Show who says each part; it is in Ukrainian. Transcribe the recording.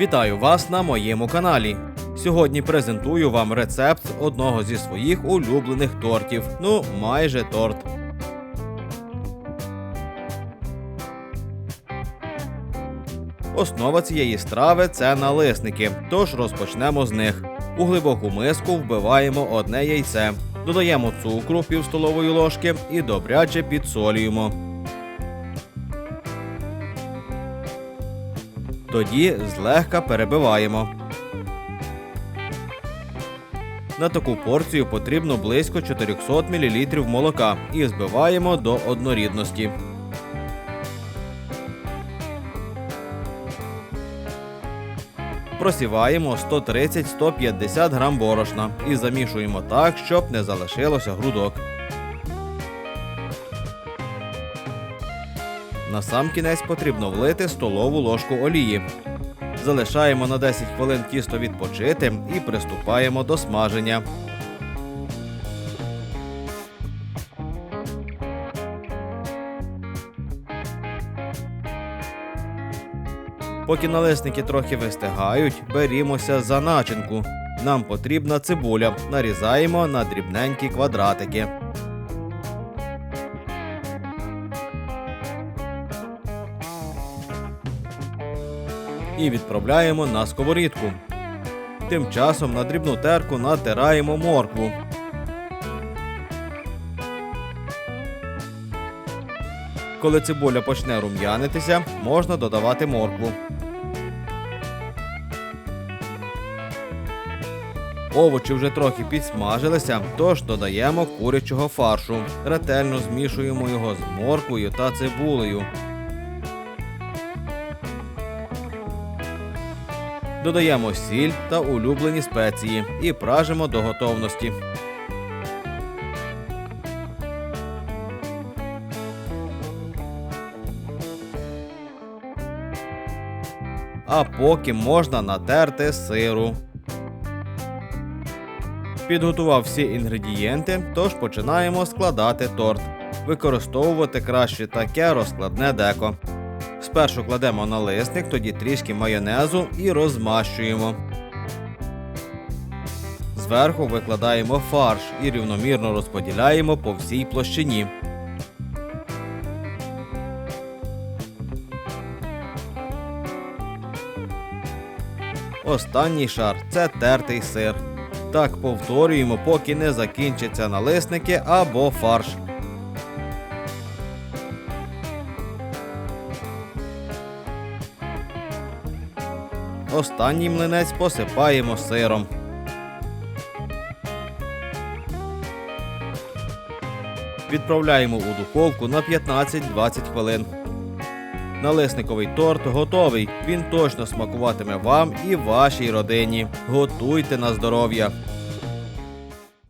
Speaker 1: Вітаю вас на моєму каналі. Сьогодні презентую вам рецепт одного зі своїх улюблених тортів. Ну, майже торт. Основа цієї страви це налисники, тож розпочнемо з них. У глибоку миску вбиваємо одне яйце, додаємо цукру пів столової ложки і добряче підсолюємо. Тоді злегка перебиваємо. На таку порцію потрібно близько 400 мл молока і збиваємо до однорідності. Просіваємо 130-150 грам борошна і замішуємо так, щоб не залишилося грудок. На сам кінець потрібно влити столову ложку олії. Залишаємо на 10 хвилин тісто відпочити і приступаємо до смаження. Поки налисники трохи вистигають, берімося за начинку. Нам потрібна цибуля. Нарізаємо на дрібненькі квадратики. І відправляємо на сковорідку. Тим часом на дрібну терку натираємо моркву. Коли цибуля почне рум'янитися, можна додавати моркву. Овочі вже трохи підсмажилися, тож додаємо курячого фаршу. Ретельно змішуємо його з морквою та цибулею. Додаємо сіль та улюблені спеції і пражимо до готовності. А поки можна натерти сиру. Підготував всі інгредієнти, тож починаємо складати торт. Використовувати краще таке розкладне деко. Спершу кладемо налисник, тоді трішки майонезу і розмащуємо. Зверху викладаємо фарш і рівномірно розподіляємо по всій площині. Останній шар це тертий сир. Так повторюємо, поки не закінчаться налисники або фарш. Останній млинець посипаємо сиром. Відправляємо у духовку на 15-20 хвилин. Налисниковий торт готовий. Він точно смакуватиме вам і вашій родині. Готуйте на здоров'я.